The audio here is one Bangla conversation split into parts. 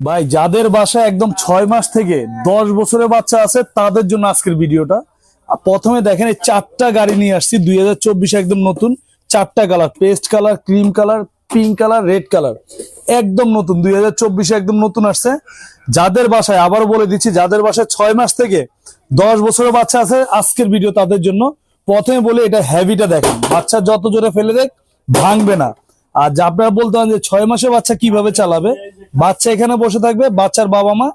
ভাই, যাদের বাসায় একদম ছয় মাস থেকে দশ বছরের বাচ্চা আছে, তাদের জন্য আজকের ভিডিওটা। প্রথমে দেখেন, এই চারটা গাড়ি নিয়ে আসছি, দুই হাজার একদম নতুন। চারটা colour, paste colour, cream colour, pink colour, red colour. একদম নতুন, দুই হাজার একদম নতুন আসছে। যাদের বাসায় আবার বলে দিচ্ছি, যাদের বাসায় ছয় মাস থেকে দশ বছরের বাচ্চা আছে, আজকের ভিডিও তাদের জন্য। প্রথমে বলে, এটা হ্যাভিটা দেখেন। বাচ্চা যত জোরে ফেলে দেখ, ভাঙবে না। আর যা আপনারা বলতে যে ছয় মাসের বাচ্চা কীভাবে চালাবে? বাচ্চা এখানে বসে থাকবে, বাচ্চার বাবা মা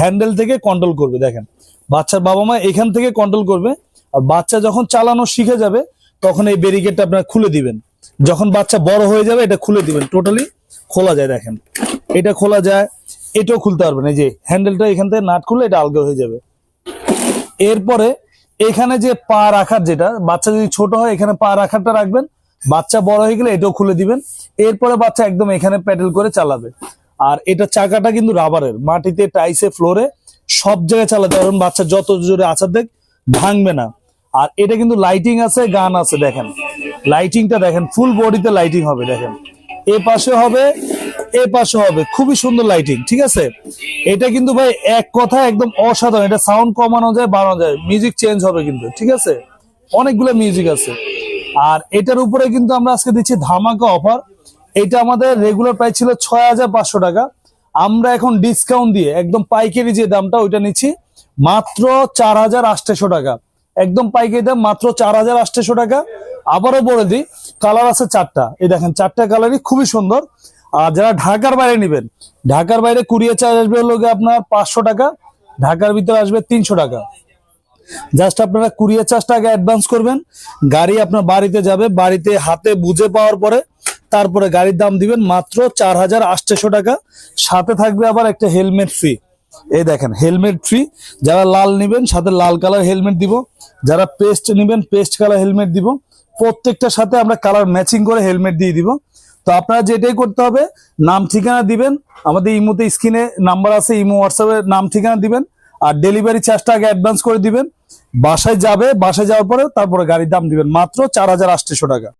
হ্যান্ডেল থেকে কন্ট্রোল করবে, দেখেন। বাচ্চার বাবা মা এখান থেকে কন্ট্রোল করবে, আর বাচ্চা যখন চালানো শিখে যাবে, তখন এই ব্যারিকেডটা আপনারা খুলে দিবেন। যখন বাচ্চা বড় হয়ে যাবে, এটা খুলে দিবেন। টোটালি খোলা যায়, দেখেন। এটা খোলা যায়, এটাও খুলতে পারবেন। এই যে হ্যান্ডেলটা এখান থেকে নাট খুললে এটা আলগা হয়ে যাবে। এরপরে এখানে যে পা রাখার যেটা, বাচ্চা যদি ছোট হয়, এখানে পা রাখারটা রাখবেন বাচ্চা বড় হয়ে গেলে এটাও খুলে দিবেন। এরপরে বাচ্চা একদম এখানে প্যাডেল করে চালাবে। আর এটা চাকাটা কিন্তু রাবারের, মাটিতে, টাইসে, ফ্লোরে সব জায়গায় চালাতে পারবেন বাচ্চা যত জোরে আচার দেখ, ভাঙবে না। আর এটা কিন্তু লাইটিং আছে, গান আছে, দেখেন। লাইটিংটা দেখেন ফুল বডিতে লাইটিং হবে, দেখেন। এ পাশে হবে, এ পাশে হবে, খুবই সুন্দর লাইটিং ঠিক আছে? এটা কিন্তু ভাই এক কথা একদম অসাধারণ। এটা সাউন্ড কমানো যায়, বাড়ানো যায়। মিউজিক চেঞ্জ হবে কিন্তু, ঠিক আছে? অনেকগুলো মিউজিক আছে। আর এটার উপরে কিন্তু আমরা আজকে দিচ্ছি ধামাকা অফার। এটা আমাদের রেগুলার প্রাইস ছিল ছয় হাজার পাঁচশো টাকা। আমরা এখন ডিসকাউন্ট দিয়ে একদম পাইকারি যে দামটা ওইটা নিচ্ছি, মাত্র চার হাজার আটশো টাকা। একদম পাইকারি দাম মাত্র চার হাজার আটশো টাকা। আবারও বলে দিই কালার আছে চারটা। এই দেখেন, চারটা কালারই খুবই সুন্দর। আর যারা ঢাকার বাইরে নেবেন, ঢাকার বাইরে কুরিয়ার চার্জ আসবে হলো আপনার পাঁচশো টাকা, ঢাকার ভিতরে আসবে তিনশো টাকা। জাস্ট আপনারা কুরিয়ার চার্জটা আগে অ্যাডভান্স করবেন। গাড়ি আপনার বাড়িতে যাবে, বাড়িতে হাতে বুঝে পাওয়ার পরে তারপরে গাড়ির দাম দিবেন মাত্র চার হাজার আটশো টাকা। সাথে থাকবে আবার একটা হেলমেট ফ্রি এই দেখেন হেলমেট ফ্রি যারা লাল নেবেন, সাথে লাল কালার হেলমেট দিব। যারা পেস্ট নেবেন পেস্ট কালার হেলমেট দিব। প্রত্যেকটার সাথে আমরা কালার ম্যাচিং করে হেলমেট দিয়ে দিব। তো আপনারা যেটাই করতে হবে, নাম ঠিকানা দিবেন। আমাদের ইমোতে স্ক্রিনে নাম্বার আছে, ইমো হোয়াটসঅ্যাপে নাম ঠিকানা দিবেন। আর ডেলিভারি চার্জটা আগে অ্যাডভান্স করে দিবেন। বাসায় যাবে, বাসায় যাওয়ার পরে তারপরে গাড়ির দাম দিবেন। মাত্র চার হাজার আটশো টাকা।